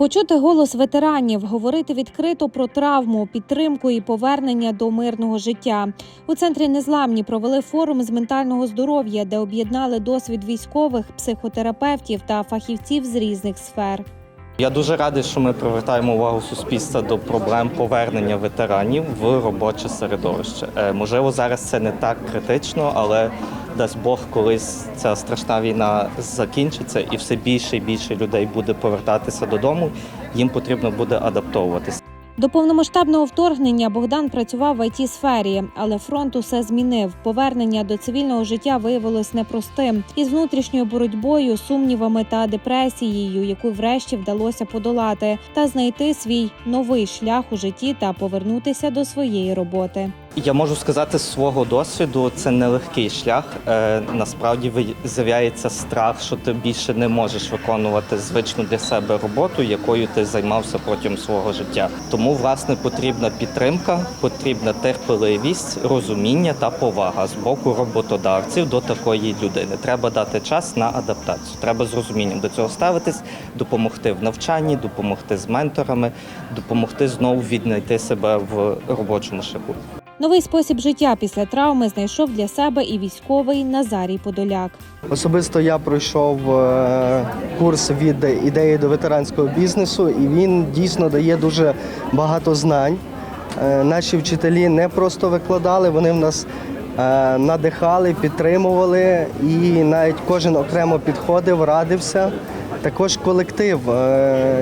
Почути голос ветеранів, говорити відкрито про травму, підтримку і повернення до мирного життя. У центрі незламні провели форум з ментального здоров'я, де об'єднали досвід військових, психотерапевтів та фахівців з різних сфер. Я дуже радий, що ми привертаємо увагу суспільства до проблем повернення ветеранів в робоче середовище. Е, Можливо, зараз це не так критично, але дасть Бог, колись ця страшна війна закінчиться, і все більше і більше людей буде повертатися додому. Їм потрібно буде адаптовуватися. До повномасштабного вторгнення Богдан працював в it сфері, але фронт усе змінив. Повернення до цивільного життя виявилось непростим із внутрішньою боротьбою, сумнівами та депресією, яку врешті вдалося подолати, та знайти свій новий шлях у житті та повернутися до своєї роботи. Я можу сказати з свого досвіду, це нелегкий шлях. Е, насправді з'являється страх, що ти більше не можеш виконувати звичну для себе роботу, якою ти займався протягом свого життя. Тому, власне, потрібна підтримка, потрібна терпеливість, розуміння та повага з боку роботодавців до такої людини. Треба дати час на адаптацію. Треба з розумінням до цього ставитись, допомогти в навчанні, допомогти з менторами, допомогти знову віднайти себе в робочому шляху. Новий спосіб життя після травми знайшов для себе і військовий Назарій Подоляк. Особисто я пройшов е, курс від ідеї до ветеранського бізнесу, і він дійсно дає дуже багато знань. Е, Наші вчителі не просто викладали, вони в нас е, надихали, підтримували, і навіть кожен окремо підходив, радився. Також колектив,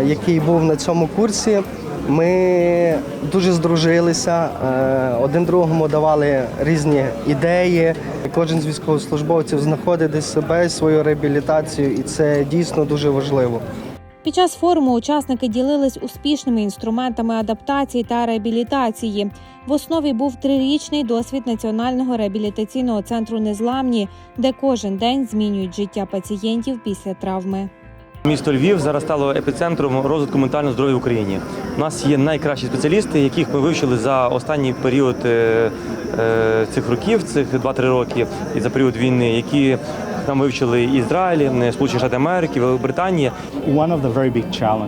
який був на цьому курсі, ми дуже здружилися, е, один другому давали різні ідеї. Кожен з військовослужбовців знаходить десь себе, свою реабілітацію, і це дійсно дуже важливо. Під час форуму учасники ділились успішними інструментами адаптації та реабілітації. В основі був трирічний досвід Національного реабілітаційного центру Незламні, де кожен день змінюють життя пацієнтів після травми. Місто Львів зараз стало епіцентром розвитку ментального здоров'я в Україні. У нас є найкращі спеціалісти, яких ми вивчили за останній період е, е, цих років, цих 2-3 роки, і за період війни, які нам вивчили Ізраїль, Сполучені Штати Америки, Великобританія.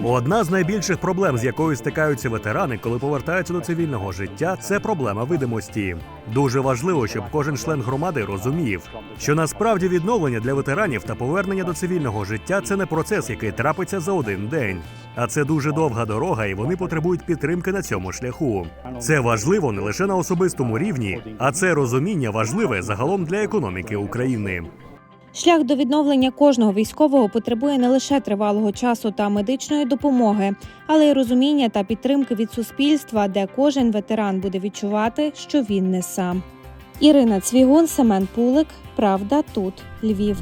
Одна з найбільших проблем, з якою стикаються ветерани, коли повертаються до цивільного життя, це проблема видимості. Дуже важливо, щоб кожен член громади розумів, що насправді відновлення для ветеранів та повернення до цивільного життя це не процес, який трапиться за один день. А це дуже довга дорога, і вони потребують підтримки на цьому шляху. Це важливо не лише на особистому рівні, а це розуміння важливе загалом для економіки України. Шлях до відновлення кожного військового потребує не лише тривалого часу та медичної допомоги, але й розуміння та підтримки від суспільства, де кожен ветеран буде відчувати, що він не сам. Ірина Цвігун, Семен Пулик. Правда, тут Львів.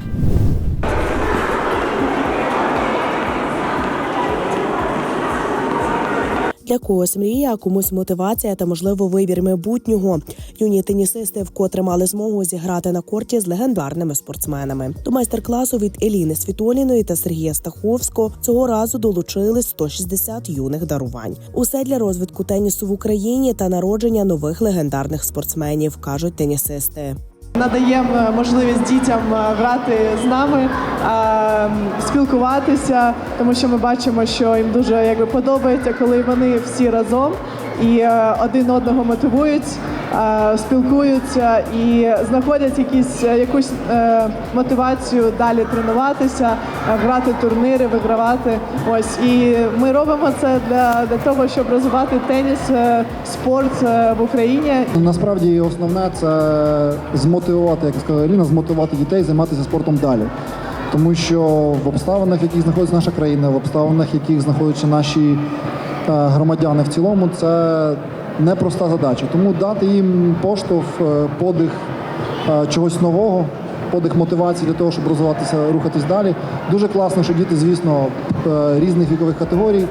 Для когось мрія, а комусь мотивація та можливо вибір майбутнього. Юні тенісисти вкотре мали змогу зіграти на корті з легендарними спортсменами. До майстер-класу від Еліни Світоліної та Сергія Стаховського цього разу долучились 160 юних дарувань. Усе для розвитку тенісу в Україні та народження нових легендарних спортсменів, кажуть тенісисти. Надаємо можливість дітям е, грати з нами, е, спілкуватися, тому що ми бачимо, що їм дуже якби подобається, коли вони всі разом і е, один одного мотивують, е, спілкуються і знаходять якісь е, якусь е, мотивацію далі тренуватися, е, грати турніри, вигравати. Ось і ми робимо це для, для того, щоб розвивати теніс, е, спорт е, в Україні. Ну, Насправді основне це змотивувати, як сказала Еліна, змотивувати дітей займатися спортом далі. Тому що в обставинах, в яких знаходиться наша країна, в обставинах, в яких знаходяться наші е, громадяни в цілому, це непроста задача. Тому дати їм поштовх, е, подих е, чогось нового, подих мотивації для того, щоб розвиватися, рухатись далі. Дуже класно, що діти, звісно, е, різних вікових категорій.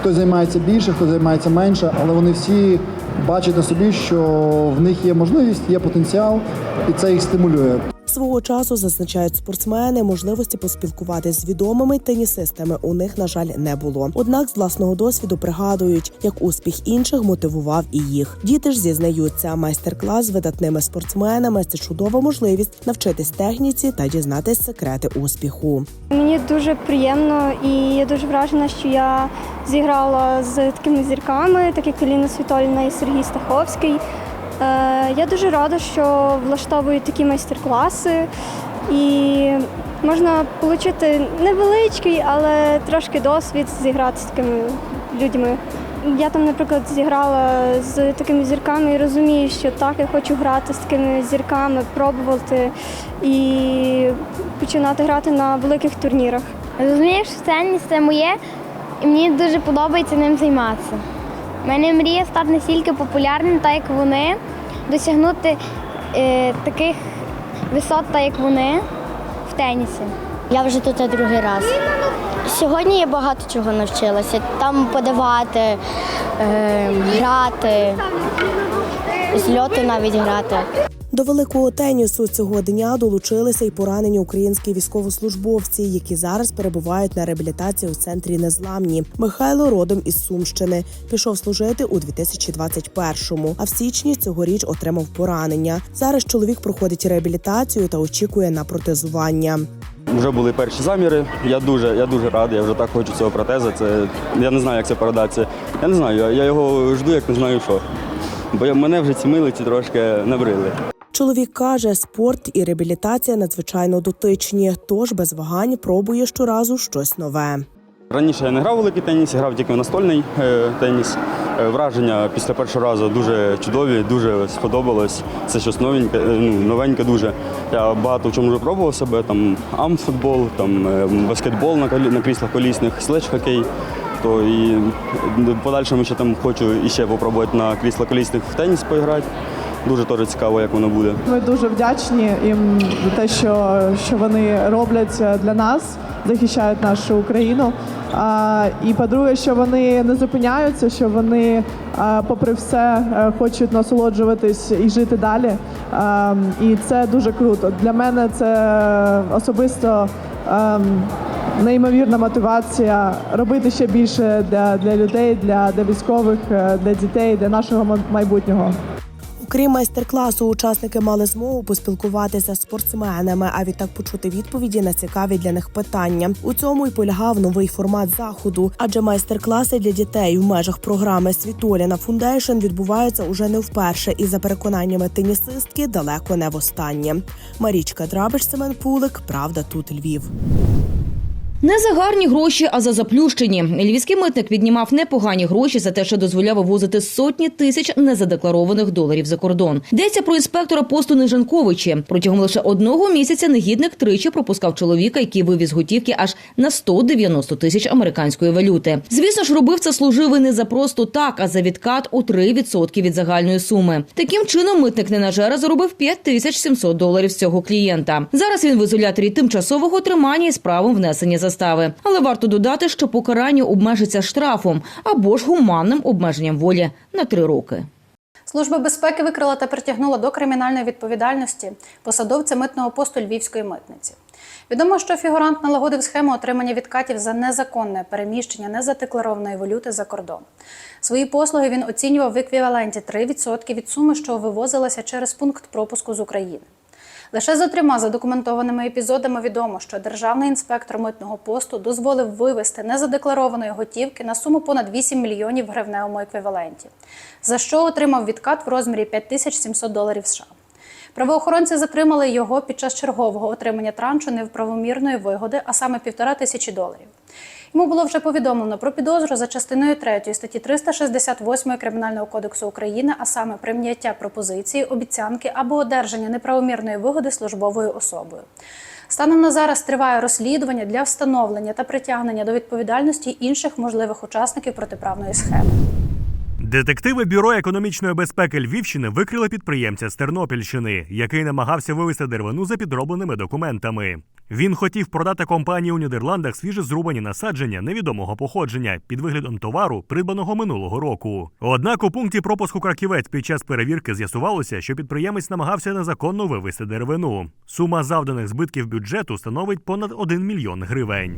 Хтось займається більше, хтось займається менше, але вони всі бачать на собі, що в них є можливість, є потенціал, і це їх стимулює. Свого часу зазначають спортсмени, можливості поспілкуватися з відомими тенісистами у них, на жаль, не було. Однак з власного досвіду пригадують, як успіх інших мотивував і їх. Діти ж зізнаються, майстер-клас з видатними спортсменами це чудова можливість навчитись техніці та дізнатись секрети успіху. Мені дуже приємно і я дуже вражена, що я зіграла з такими зірками, так як Еліна Світоліна і Сергій Стаховський. Е, Я дуже рада, що влаштовують такі майстер-класи і можна отримати невеличкий, але трошки досвід зіграти з такими людьми. Я там, наприклад, зіграла з такими зірками і розумію, що так, я хочу грати з такими зірками, пробувати і починати грати на великих турнірах. Розумієш, теніс це моє, і мені дуже подобається ним займатися. Мене мрія стати настільки популярним, так як вони, досягнути е, таких висот, так як вони в тенісі. Я вже тут другий раз. Сьогодні я багато чого навчилася. Там подавати, е, грати, з льоту навіть грати. До великого тенісу цього дня долучилися й поранені українські військовослужбовці, які зараз перебувають на реабілітації у центрі Незламні. Михайло родом із Сумщини пішов служити у 2021-му, а в січні цьогоріч отримав поранення. Зараз чоловік проходить реабілітацію та очікує на протезування. Вже були перші заміри. Я дуже, я дуже радий. Я вже так хочу цього протеза. Це я не знаю, як це передатися. Я не знаю. Я, його жду, як не знаю що. Бо мене вже ці милиці трошки набрили. Чоловік каже, спорт і реабілітація надзвичайно дотичні, тож без вагань пробує щоразу щось нове. Раніше я не грав великий теніс, я грав тільки в настольний е, теніс. Е, враження після першого разу дуже чудові, дуже сподобалось. Це щось новеньке, е, ну, новеньке дуже. Я багато в чому вже пробував себе, там амфутбол, там баскетбол на, колі- на кріслах колісних, следж-хокей. То і подальшому ще там хочу іще попробувати на кріслах колісних в теніс поіграти. Дуже теж цікаво, як воно буде. Ми дуже вдячні їм за те, що, що вони роблять для нас, захищають нашу Україну. А, і по-друге, що вони не зупиняються, що вони, а, попри все, е, хочуть насолоджуватись і жити далі. А, і це дуже круто. Для мене це особисто. ем, Неймовірна мотивація робити ще більше для, для людей, для, для військових, е, для дітей, для нашого майбутнього. Окрім майстер-класу, учасники мали змогу поспілкуватися з спортсменами, а відтак почути відповіді на цікаві для них питання. У цьому й полягав новий формат заходу, адже майстер-класи для дітей в межах програми Світоліна Фундейшн відбуваються уже не вперше, і за переконаннями тенісистки далеко не востаннє. Марічка Драбич, Семен Пулик, Правда, тут Львів. Не за гарні гроші, а за заплющені. Львівський митник віднімав непогані гроші за те, що дозволяв вивозити сотні тисяч незадекларованих доларів за кордон. Йдеться про інспектора посту Нежанковичі. Протягом лише одного місяця негідник тричі пропускав чоловіка, який вивіз готівки аж на 190 тисяч американської валюти. Звісно ж, робив це служивий не за просто так, а за відкат у 3% від загальної суми. Таким чином, митник ненажера заробив 5700 доларів з цього клієнта. Зараз він в ізоляторі тимчасового тримання із правом внесення застави. Але варто додати, що покарання обмежиться штрафом або ж гуманним обмеженням волі на три роки. Служба безпеки викрила та притягнула до кримінальної відповідальності посадовця митного посту Львівської митниці. Відомо, що фігурант налагодив схему отримання відкатів за незаконне переміщення незадекларованої валюти за кордон. Свої послуги він оцінював в еквіваленті 3% від суми, що вивозилася через пункт пропуску з України. Лише за трьома задокументованими епізодами відомо, що державний інспектор митного посту дозволив вивести незадекларованої готівки на суму понад 8 мільйонів в гривневому еквіваленті, за що отримав відкат в розмірі 5700 доларів США. Правоохоронці затримали його під час чергового отримання траншу неправомірної вигоди, а саме півтора тисячі доларів. Йому було вже повідомлено про підозру за частиною 3 статті 368 Кримінального кодексу України, а саме прийняття пропозиції, обіцянки або одержання неправомірної вигоди службовою особою. Станом на зараз триває розслідування для встановлення та притягнення до відповідальності інших можливих учасників протиправної схеми. Детективи бюро економічної безпеки Львівщини викрили підприємця з Тернопільщини, який намагався вивезти деревину за підробленими документами. Він хотів продати компанії у Нідерландах свіже зрубані насадження невідомого походження під виглядом товару, придбаного минулого року. Однак у пункті пропуску краківець під час перевірки з'ясувалося, що підприємець намагався незаконно вивезти деревину. Сума завданих збитків бюджету становить понад 1 мільйон гривень.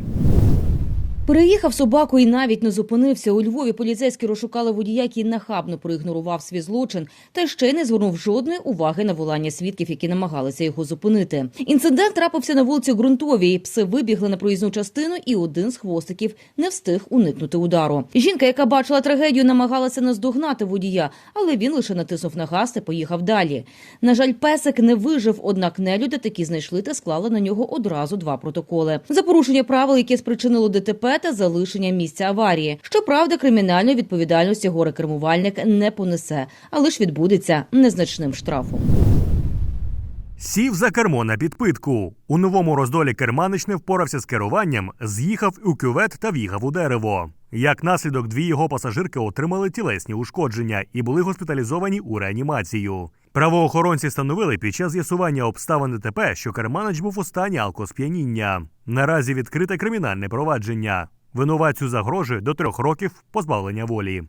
Переїхав собаку і навіть не зупинився. У Львові поліцейські розшукали водія, який нахабно проігнорував свій злочин, та ще й не звернув жодної уваги на волання свідків, які намагалися його зупинити. Інцидент трапився на вулиці Ґрунтовій. Пси вибігли на проїзну частину, і один з хвостиків не встиг уникнути удару. Жінка, яка бачила трагедію, намагалася наздогнати водія, але він лише натиснув на газ та поїхав далі. На жаль, песик не вижив, однак нелюди таки знайшли та склали на нього одразу два протоколи за порушення правил, яке спричинило ДТП та залишення місця аварії. Щоправда, кримінальної відповідальності горе-кермувальник не понесе, але ж відбудеться незначним штрафом. Сів за кермо на підпитку. У новому роздолі керманич не впорався з керуванням, з'їхав у кювет та в'їхав у дерево. Як наслідок, дві його пасажирки отримали тілесні ушкодження і були госпіталізовані у реанімацію. Правоохоронці встановили під час з'ясування обставин ДТП, що керманич був у стані алкосп'яніння. Наразі відкрите кримінальне провадження. Винуватцю загрожує до трьох років позбавлення волі.